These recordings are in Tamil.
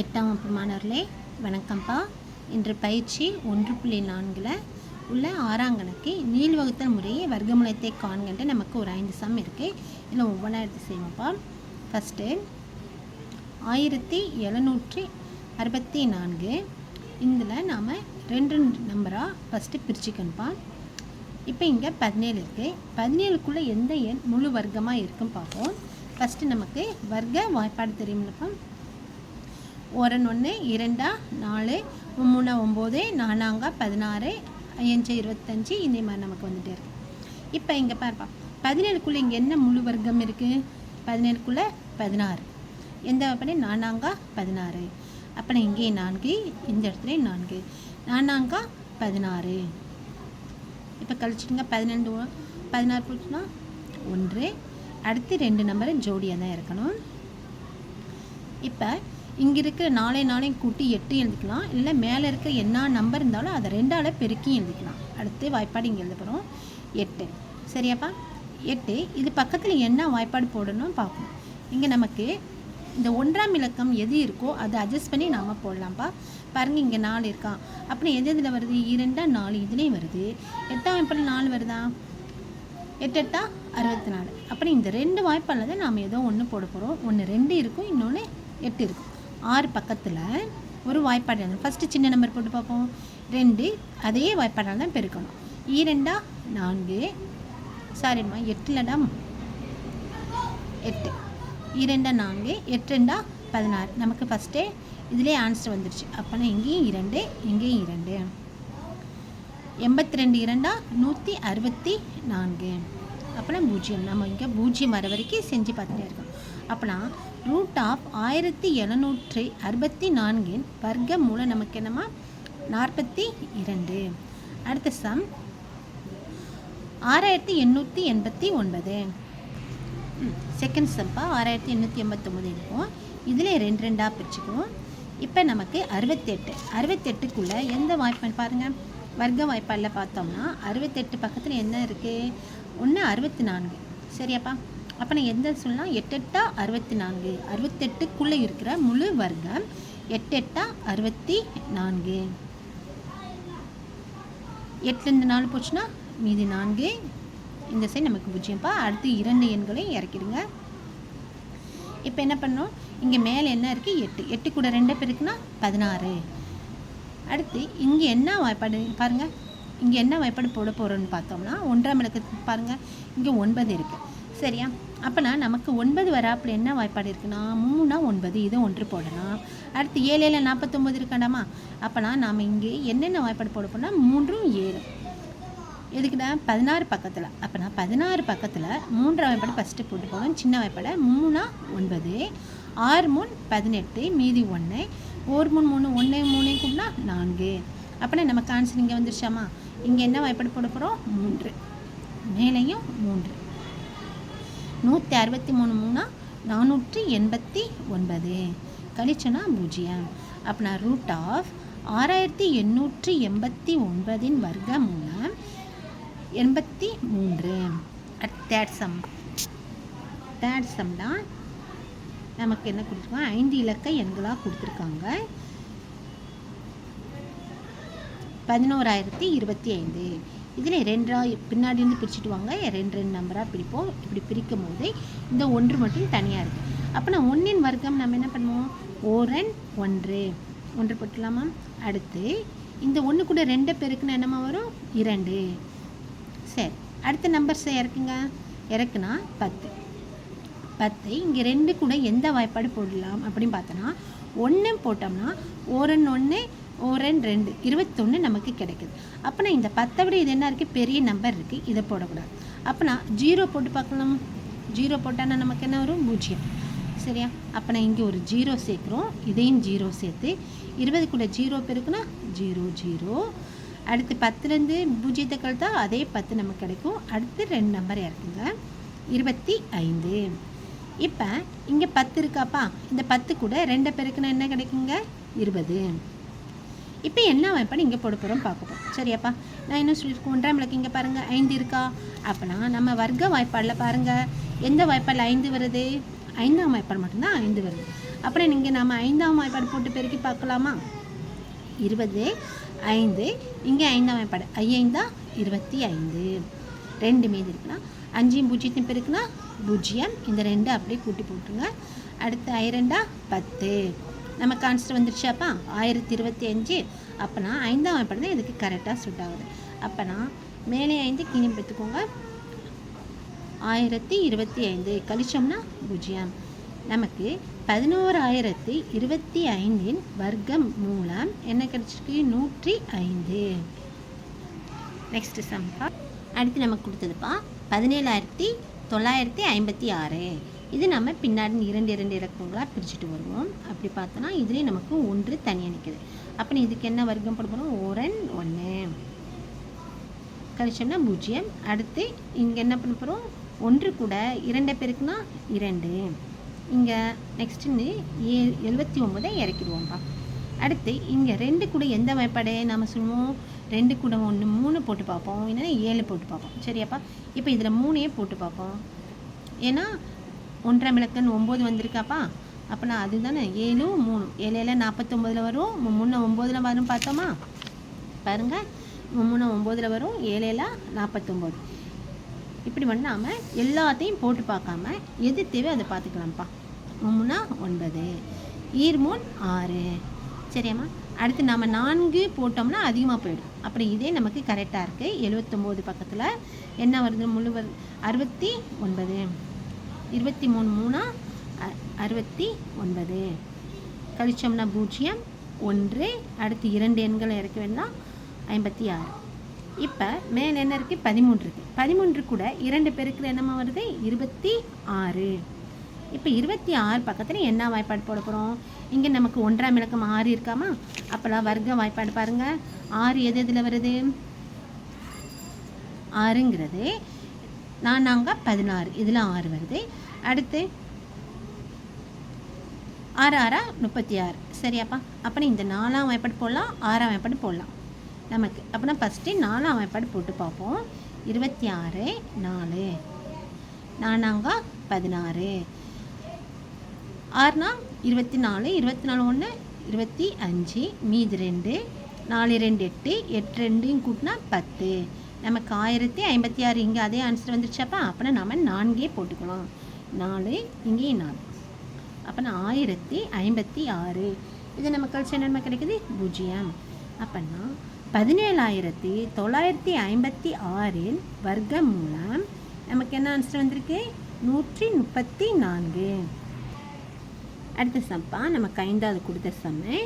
எட்டாம் வகுப்பு மாணவர்களே வணக்கம்ப்பா இன்று பயிற்சி ஒன்று புள்ளி நான்கில் உள்ள ஆறாங்கணக்கு நீள் வகுத்தல் வர்க்கமூலத்தை காண்கின்ற நமக்கு ஒரு ஐந்து சம் இருக்குது இதில் ஒவ்வொன்றா எடுத்து செய்வோம்ப்பா ஃபஸ்ட்டு ஆயிரத்தி எழுநூற்றி அறுபத்தி நான்கு. இதில் நாம் ரெண்டு நம்பராக ஃபஸ்ட்டு பிரிச்சுக்கணும்ப்பா இப்போ இங்கே பதினேழு இருக்குது பதினேழுக்குள்ளே எந்த எண் முழு வர்க்கமாக இருக்குன்னு பார்ப்போம். ஃபஸ்ட்டு நமக்கு வர்க்க வாய்ப்பாடு தெரியுமில்லப்பா ஒரன் ஒன்று இரண்டா நாலு மூணா ஒம்பது நானாங்க பதினாறு அஞ்சு இருபத்தஞ்சி இந்த மாதிரி நமக்கு வந்துகிட்டே இருக்கு. இப்போ இங்கே பார்ப்பா பதினேழுக்குள்ளே இங்கே என்ன முழு வர்க்கம் இருக்குது பதினேழுக்குள்ளே பதினாறு. எந்த வாய்ப்பாடு நானாங்கா பதினாறு. அப்புறம் இங்கே நான்கு இந்த இடத்துல நான்கு. நானாங்கா பதினாறு. இப்போ கழிச்சிட்டுங்க பதினெண்டு பதினாறு போச்சுன்னா ஒன்று. அடுத்து ரெண்டு நம்பர் ஜோடியாக தான் இருக்கணும். இப்போ இங்கே இருக்க நாலே நாளையும் கூட்டி எட்டு எழுதிக்கலாம். இல்லை மேலே இருக்க என்ன நம்பர் இருந்தாலும் அதை ரெண்டால் பெருக்கி எழுதிக்கலாம். அடுத்து வாய்ப்பாடு இங்கே எழுத போகிறோம் எட்டு. சரியாப்பா? எட்டு. இது பக்கத்தில் என்ன வாய்ப்பாடு போடணும் பார்ப்போம். இங்கே நமக்கு இந்த ஒன்றாம் இலக்கம் எது இருக்கோ அதை அட்ஜஸ்ட் பண்ணி நாம் போடலாம்ப்பா. பாருங்கள் இங்கே நாலு இருக்கா. அப்புறம் எது இதில் வருது? இரண்டா நாலு இதுலேயும் வருது. எட்டாம் வாய்ப்பாடு நாலு வருதா? எட்டு எட்டா அறுபத்தி நாலு. அப்புறம் இந்த ரெண்டு வாய்ப்பாடில் தான் நாம் ஏதோ ஒன்று போட போகிறோம் ஒன்று ரெண்டு இருக்கும் இன்னொன்று எட்டு இருக்கும். ஆறு பக்கத்தில் ஒரு வாய்ப்பாடு எழுதணும் ஃபஸ்ட்டு சின்ன நம்பர் போட்டு பார்ப்போம். ரெண்டு அதே வாய்ப்பாடால் தான் பெருக்கணும். E ஈரெண்டா நான்கு. சாரிம்மா எட்டுலடா எட்டு இரண்டா e நான்கு எட்டு ரெண்டா பதினாறு. நமக்கு ஃபஸ்ட்டே இதிலே ஆன்சர் வந்துடுச்சு அப்போனா இங்கேயும் e இரண்டு இங்கேயும் இரண்டு எண்பத்தி ரெண்டு இரண்டா? நூற்றி அறுபத்தி நான்கு. அப்போனா பூஜ்ஜியம். நம்ம இங்கே பூஜ்ஜியம் வர வரைக்கும் செஞ்சு பார்த்துட்டே இருக்கோம். அப்போனா ரூட் ஆஃப் ஆயிரத்தி எழுநூற்றி அறுபத்தி நான்கின் வர்க்க மூலம் நமக்கு என்னமா நாற்பத்தி இரண்டு. அடுத்த சம். ஆறாயிரத்தி எண்ணூற்றி எண்பத்தி ஒன்பது. செகண்ட் சம்பா ஆறாயிரத்தி எண்ணூற்றி எண்பத்தொம்பது இருக்கும். இதில் ரெண்டு ரெண்டாக பிரிச்சுக்குவோம். இப்போ நமக்கு அறுபத்தெட்டு. அறுபத்தெட்டுக்குள்ளே எந்த வாய்ப்பாடு பாருங்கள் வர்க்க வாய்ப்பாடில் பார்த்தோம்னா அறுபத்தெட்டு பக்கத்தில் என்ன இருக்குது ஒன்று அறுபத்தி நான்கு. சரியாப்பா? அப்போ நான் எந்த சொல்லலாம் எட்டெட்டா அறுபத்தி நான்கு அறுபத்தெட்டுக்குள்ளே இருக்கிற முழு வர்க்கம் எட்டெட்டா அறுபத்தி நான்கு எட்டுலேருந்து நாலு போச்சுன்னா மீதி நான்கு. இந்த சைடு நமக்கு பூஜ்ஜியம்ப்பா. அடுத்து இரண்டு எண்களையும் இறக்கிடுங்க. இப்போ என்ன பண்ணோம் இங்கே மேலே என்ன இருக்குது எட்டு. எட்டு கூட ரெண்டு பேருக்குன்னா பதினாறு. அடுத்து இங்கே என்ன படு பாருங்கள் இங்கே என்ன வாய்ப்பாடு போட போகிறோன்னு பார்த்தோம்னா ஒன்றாம் இலக்கு பாருங்கள் இங்கே ஒன்பது இருக்குது சரியா? அப்போனா நமக்கு ஒன்பது வராப்பில் என்ன வாய்ப்பாடு இருக்குன்னா மூணா ஒன்பது இதை ஒன்று போடலாம் அடுத்து ஏழு ஏழு நாற்பத்தொம்பது இருக்காண்டாமா? அப்போனா நாம் இங்கே என்னென்ன வாய்ப்பாடு போட போனால் மூன்றும் ஏழு. எதுக்குடா? பதினாறு பக்கத்தில். அப்போனா பதினாறு பக்கத்தில் மூன்றாம் வாய்ப்பாடு ஃபஸ்ட்டு போட்டு போகணும். சின்ன வாய்ப்பாடை மூணா ஒன்பது ஆறு மூணு பதினெட்டு மீதி ஒன்று ஒரு மூணு மூணு ஒன்று மூணு கூடனா நான்கு. அப்படின்னா நமக்கு ஆன்சர் இங்கே வந்துருச்சாமா? இங்கே என்ன எப்படி போட போகிறோம் மூன்று. மேலேயும் மூன்று. நூற்றி அறுபத்தி மூணு மூணா நானூற்றி எண்பத்தி ஒன்பது. கழிச்சனா பூஜ்ஜியம். அப்படின்னா ரூட் ஆஃப் ஆறாயிரத்தி எண்ணூற்றி எண்பத்தி ஒன்பதின் வர்க்க மூலம் எண்பத்தி மூன்று. தேர்ட் சம் தேர்ட் சம் தான் நமக்கு என்ன கொடுத்துருக்காங்க? ஐந்து இலக்க எண்களாக கொடுத்துருக்காங்க. பதினோராயிரத்தி இருபத்தி ஐந்து. இதில் ரெண்டாக பின்னாடி இருந்து பிரிச்சுட்டு வாங்க. ரெண்டு ரெண்டு நம்பராக பிரிப்போம். இப்படி பிரிக்கும் போது இந்த ஒன்று மட்டும் தனியாக இருக்குது அப்போ நான் ஒன்றின் வர்க்கம் நம்ம என்ன பண்ணுவோம்? ஓரன் ஒன்று. ஒன்று போட்டலாமா அடுத்து இந்த ஒன்று கூட ரெண்டு பேருக்குன்னு என்னமா வரும்? இரண்டு. சரி அடுத்த நம்பர்ஸ் இறக்குங்க. இறக்குனா பத்து. பத்து இங்கே ரெண்டு கூட எந்த வாய்ப்பாடு போடலாம் அப்படின்னு பார்த்தோன்னா ஒன்று போட்டோம்னா ஓரன் ஒன்று ஓரன் ரெண்டு இருபத்தொன்று நமக்கு கிடைக்குது. அப்போனா இந்த பத்தை விட இது என்ன இருக்குது பெரிய நம்பர் இருக்குது இதை போடக்கூடாது. அப்போனா ஜீரோ போட்டு பார்க்கலாம். ஜீரோ போட்டான்னா நமக்கு என்ன வரும்? பூஜ்ஜியம். சரியா? அப்போ நான் இங்கே ஒரு ஜீரோ சேர்க்குறோம். இதையும் ஜீரோ சேர்த்து இருபது கூட ஜீரோ பெருக்குன்னா ஜீரோ ஜீரோ அடுத்து பத்துலேருந்து பூஜ்ஜியத்தை கழுத்தா அதே பத்து நமக்கு கிடைக்கும். அடுத்து ரெண்டு நம்பர் இறக்குங்க. இருபத்தி ஐந்து. இப்போ இங்கே பத்து இருக்காப்பா இந்த பத்து கூட ரெண்டு பேருக்குன்னா என்ன கிடைக்குங்க? இருபது. இப்போ என்ன வாய்ப்பாடு இங்கே போட போகிறோம் பார்க்க போகிறோம் சரியாப்பா. நான் என்ன சொல்லியிருக்கேன் ஒன்றாம் விளக்கு இங்கே பாருங்கள் ஐந்து இருக்கா? அப்போனா நம்ம வர்க்க வாய்ப்பாடில் பாருங்கள் எந்த வாய்ப்பாடில் ஐந்து வருது? ஐந்தாம் வாய்ப்பாடு மட்டும்தான் ஐந்து வருது. அப்புறம் நீங்கள் நம்ம ஐந்தாம் வாய்ப்பாடு போட்டு பெருக்கி பார்க்கலாமா? இருபது ஐந்து இங்கே ஐந்தாம் வாய்ப்பாடு. ஐந்தா இருபத்தி ஐந்து. ரெண்டு மீது இருக்குன்னா அஞ்சையும் பூஜ்ஜியத்தையும் பெருக்குனா பூஜ்ஜியம். இந்த ரெண்டு அப்படியே கூட்டி போட்டுருங்க. அடுத்து ஐரெண்டா பத்து. நம்ம ஆன்சர் வந்துருச்சாப்பா ஆயிரத்தி இருபத்தி அஞ்சு அப்போனா ஐந்தாம் வாய்ப்பாடு தான் இதுக்கு கரெக்டாக சூட் ஆகுது. அப்போனா மேலே ஐந்து கீழே பார்த்துக்கோங்க ஆயிரத்தி இருபத்தி ஐந்து கழிச்சோம்னா பூஜ்ஜியம். நமக்கு பதினோராயிரத்தி இருபத்தி ஐந்தின் வர்க்கம் மூலம் என்ன கிடச்சிருக்கு? நூற்றி ஐந்து. நெக்ஸ்ட் சம்பா அடுத்து நமக்கு கொடுத்ததுப்பா பதினேழாயிரத்தி தொள்ளாயிரத்தி ஐம்பத்தி ஆறு. இது நம்ம பின்னாடி இரண்டு இரண்டு இலக்கங்களாக பிரிச்சுட்டு வருவோம். அப்படி பார்த்தோன்னா இதுலேயே நமக்கு ஒன்று தனியாக நிற்குது அப்போ இதுக்கு என்ன வர்க்கம் போட போகிறோம் ஓரன் ஒன்று கழிச்சோம்னா பூஜ்ஜியம். அடுத்து இங்கே என்ன பண்ண போகிறோம் ஒன்று கூட இரண்டு பேருக்குன்னா இரண்டு. இங்கே நெக்ஸ்ட்டு ஏ எழுபத்தி ஒம்பதை இறக்கிடுவோம்ப்பா அடுத்து இங்கே ரெண்டு கூட எந்த வாய்ப்பாடு நம்ம சொல்லுவோம்? ரெண்டு கூட ஒன்று மூணு போட்டு பார்ப்போம். இல்லைன்னா ஏழு போட்டு பார்ப்போம். சரியாப்பா? இப்போ இதில் மூணையே போட்டு பார்ப்போம். ஏன்னா ஒன்றாம் இலக்கன் ஒம்பது வந்திருக்காப்பா. அப்போனா அதுதானே ஏழு மூணு. ஏழு ஏழு நாற்பத்தொம்போதில் வரும். முன்னே ஒம்போதில் வரும் பார்த்தோமா? பாருங்கள் மூணு ஒம்போதில் வரும். ஏழு ஏழா நாற்பத்தொம்போது இப்படி பண்ணாமல் எல்லாத்தையும் போட்டு பார்க்காம எது தேவை அதை பார்த்துக்கலாம்ப்பா. மும்முனா ஒன்பது. ஈர்மூன் ஆறு. சரியாம்மா? அடுத்து நம்ம நான்கு போட்டோம்னா அதிகமாக போயிடும். அப்புறம் இதே நமக்கு கரெக்டாக இருக்குது எழுவத்தொம்போது பக்கத்தில் என்ன வருது? முழு வருது அறுபத்தி ஒன்பது. இருபத்தி மூணு மூணா அ- அறுபத்தி ஒன்பது. கழிச்சோம்னா பூஜ்ஜியம் ஒன்று. அடுத்து இரண்டு எண்களை இறக்க வேண்டாம் ஐம்பத்தி ஆறு. இப்போ மேலே என்ன இருக்குது பதிமூன்று இருக்குது பதிமூன்று கூட இரண்டு பெருக்கில் என்னமா வருது? இருபத்தி ஆறு. இப்போ இருபத்தி ஆறு பக்கத்தில் என்ன வாய்ப்பாடு போட போகிறோம் இங்கே நமக்கு ஒன்றாம் இலக்கம் ஆறு இருக்காமா? அப்போலாம் வர்க்க வாய்ப்பாடு பாருங்கள் ஆறு எது எதில் வருது? ஆறுங்கிறது நானாங்க பதினாறு. இதில் ஆறு வருது. அடுத்து ஆறு ஆறா? முப்பத்தி ஆறு சரியாப்பா. அப்போனா இந்த நாலாம் வாய்ப்பாடு போடலாம் ஆறாம் வாய்ப்பாடு போடலாம். நமக்கு அப்போனா ஃபஸ்ட்டு நாலாம் வாய்ப்பாடு போட்டு பார்ப்போம். இருபத்தி ஆறு நாலு. நானாங்க பதினாறு. ஆறுனா இருபத்தி நாலு இருபத்தி நாலு ஒன்று இருபத்தி அஞ்சு மீதி ரெண்டு நாலு ரெண்டு எட்டு எட்டு ரெண்டையும் கூட்டினா பத்து. நமக்கு ஆயிரத்தி ஐம்பத்தி ஆறு இங்கே அதே ஆன்சர் வந்துருச்சப்பா அப்போனா நம்ம நான்கே போட்டுக்கலாம் நாலு இங்கே நாலு. அப்போனா ஆயிரத்தி ஐம்பத்தி ஆறு. இது நம்ம கழிச்சு என்ன கிடைக்குது? பூஜ்ஜியம். அப்போனா பதினேழாயிரத்தி தொள்ளாயிரத்தி ஐம்பத்தி ஆறில் வர்க்க மூலம் நமக்கு என்ன ஆன்சர் வந்திருக்கு? நூற்றி முப்பத்தி நான்கு. அடுத்த சம்பா நமக்கு ஐந்தாவது கொடுத்த சம்மை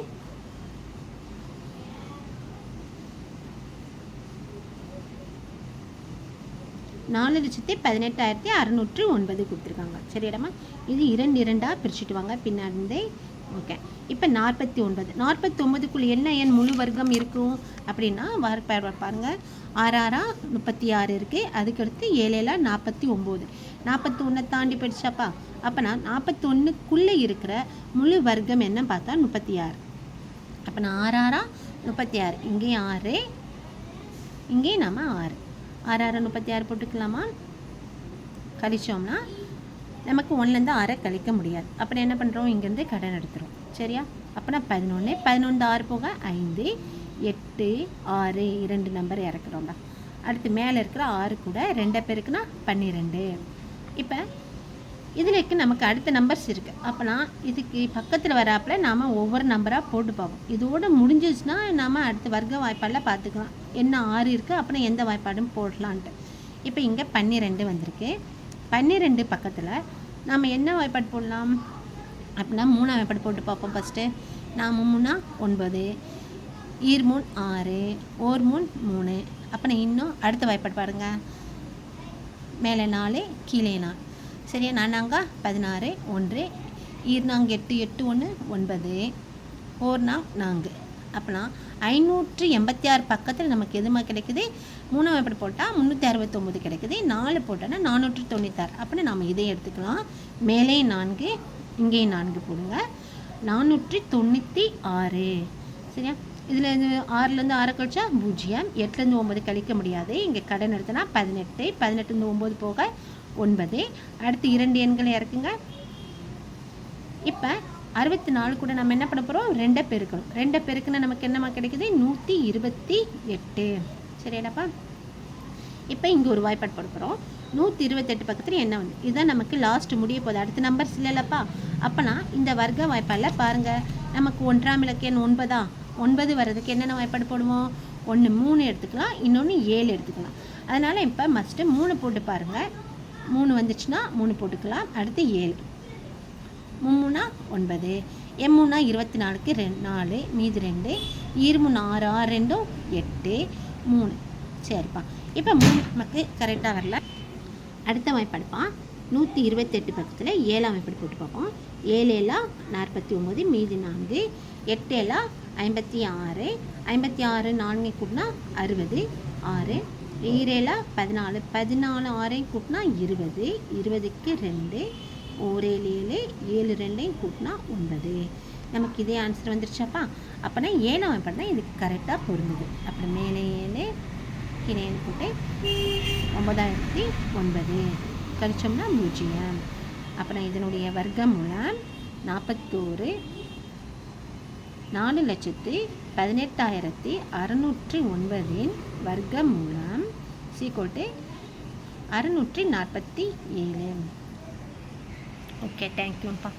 நாலு லட்சத்தி பதினெட்டாயிரத்தி அறநூற்றி ஒன்பது கொடுத்துருக்காங்க. சரியாடமா இது இரண்டு இரண்டாக பிரிச்சுட்டு வாங்க. பின்னாடி ஓகே. இப்போ நாற்பத்தி ஒன்பது. நாற்பத்தி ஒன்பதுக்குள்ள என்ன என் முழு வர்க்கம் இருக்கும்? அப்படின்னா வார்ப்பார் பாருங்கள் ஆறாரா முப்பத்தி ஆறு இருக்குது அதுக்கடுத்து ஏழேலா நாற்பத்தி ஒம்பது நாற்பத்தி ஒன்றை தாண்டி போயிடுச்சாப்பா? அப்போனா நாற்பத்தி ஒன்றுக்குள்ளே இருக்கிற முழு வர்க்கம் என்ன பார்த்தா முப்பத்தி ஆறு அப்போ நான் ஆறாரா முப்பத்தி ஆறு இங்கேயும் ஆறு. இங்கேயும் நம்ம ஆறு. ஆறு ஆறு முப்பத்தி ஆறு போட்டுக்கலாமா? கழிச்சோம்னா நமக்கு ஒன்றுலேருந்து ஆறை கழிக்க முடியாது. அப்புறம் என்ன பண்ணுறோம் இங்கேருந்து கடன் எடுத்துரும். சரியா? அப்போனா பதினொன்று பதினொன்று ஆறு போக ஐந்து எட்டு ஆறு இரண்டு நம்பர் இறக்குறோம்டா அடுத்து மேலே இருக்கிற ஆறு கூட ரெண்டை பேருக்குன்னா பன்னிரெண்டு. இப்போ இதில் நமக்கு அடுத்த நம்பர்ஸ் இருக்குது அப்போனா இதுக்கு பக்கத்தில் வராப்பில் நாம் ஒவ்வொரு நம்பராக போட்டு பார்ப்போம். இதோடு முடிஞ்சிச்சுன்னா நாம் அடுத்த வர்க்க வாய்ப்பாடில் பார்த்துக்கலாம். என்ன ஆறு இருக்குது அப்புறம் எந்த வாய்ப்பாடும் போடலான்ட்டு. இப்போ இங்கே பன்னிரெண்டு வந்திருக்கு. பன்னிரெண்டு பக்கத்தில் நாம் என்ன வாய்ப்பாடு போடலாம்? அப்படின்னா மூணு வாய்ப்பாடு போட்டு பார்ப்போம் ஃபஸ்ட்டு நாம் மூணா ஒன்பது ஈர்மூன் ஆறு ஓர் மூன் மூணு. அப்புறம் இன்னும் அடுத்த வாய்ப்பாடு பாருங்கள் மேலே நாலு கீழே நாலு. சரியா? நானாங்க பதினாறு ஒன்று. ஈர்நாங்க எட்டு எட்டு ஒன்று ஒன்பது. ஓர்னா நான்கு. அப்போனா ஐநூற்றி எண்பத்தி ஆறு பக்கத்தில் நமக்கு எதுமா கிடைக்குது? மூணாம் எப்படி போட்டால் முந்நூற்றி அறுபத்தொம்போது கிடைக்குது. நாலு போட்டோன்னா நானூற்றி தொண்ணூத்தாறு. அப்படின்னு நம்ம இதை எடுத்துக்கலாம். மேலே நான்கு இங்கேயும் நான்கு போடுங்க. நானூற்றி தொண்ணூற்றி ஆறு. சரியா? இதில் ஆறுலேருந்து ஆறு கழிச்சா பூஜ்ஜியம். எட்டுலேருந்து ஒம்பது கழிக்க முடியாது. இங்கே கடன் எடுத்தனா பதினெட்டு. பதினெட்டுலேருந்து ஒம்பது போக ஒன்பது. அடுத்து இரண்டு எண்களை இறக்குங்க. இப்போ அறுபத்தி நாலு கூட நம்ம என்ன பண்ண போகிறோம் ரெண்டை பெருக்கணும். ரெண்டை பெருக்குன்னா நமக்கு என்னம்மா கிடைக்குது? நூற்றி இருபத்தி எட்டு. சரியாடாப்பா இப்போ இங்கே ஒரு வாய்ப்பாடு போட போகிறோம் நூற்றி இருபத்தெட்டு பக்கத்தில் என்ன வந்து? இதுதான் நமக்கு லாஸ்ட் முடிய போகுது. அடுத்த நம்பர்ஸ் இல்லைல்லப்பா அப்போனா இந்த வர்க்க வாய்ப்பாடில் பாருங்கள் நமக்கு ஒன்றாம் இலக்கியம் ஒன்பதா? ஒன்பது வர்றதுக்கு என்னென்ன வாய்ப்பாடு போடுவோம்? ஒன்று மூணு எடுத்துக்கலாம். இன்னொன்று ஏழு எடுத்துக்கலாம். அதனால் இப்போ மஸ்ட்டு மூணு போட்டு பாருங்கள் மூணு வந்துச்சுன்னா மூணு போட்டுக்கலாம். அடுத்து ஏழு. மும்முனா ஒன்பது. எம்முனா இருபத்தி நாலுக்கு ரெண்டு நாலு மீதி ரெண்டு. இருமுன்னா ஆறு ஆறு ரெண்டும் எட்டு. மூணு. சரிப்பா. இப்போ மூணு நமக்கு கரெக்டாக வரல. அடுத்த வாய்ப்பாடுப்பா நூற்றி இருபத்தெட்டு பக்கத்தில் ஏழாம் வாய்ப்பாடு போட்டு பார்ப்போம். ஏழு ஏழா நாற்பத்தி ஒம்பது மீதி நான்கு. எட்டு ஏழா ஐம்பத்தி ஆறு. ஐம்பத்தி ஆறு நான்கு கூட்டினா அறுபது. ஆறு. ஈரேழா பதினாலு. பதினாலு ஆறையும் கூட்டினா இருபது. இருபதுக்கு ரெண்டு. ஓரேழு ஏழு. ஏழு ரெண்டையும் கூட்டினா ஒன்பது. நமக்கு இதே ஆன்சர் வந்துருச்சாப்பா? அப்போனா ஏழாம் அப்படின்னா இதுக்கு கரெக்டாக பொருந்தது. அப்புறம் மேலே ஏழு கீழே கூட்டி ஒன்பதாயிரத்தி ஒன்பது. கழிச்சோம்னா பூஜ்ஜியம். அப்புறம் இதனுடைய வர்க்கமூலம் நாற்பத்தோரு நாலு லட்சத்து பதினெட்டாயிரத்தி அறநூற்றி ஒன்பதின் வர்க்கமூலம் சீக்கோட்டு அறுநூற்றி நாற்பத்தி ஏழு. ஓகே தேங்க்யூப்பா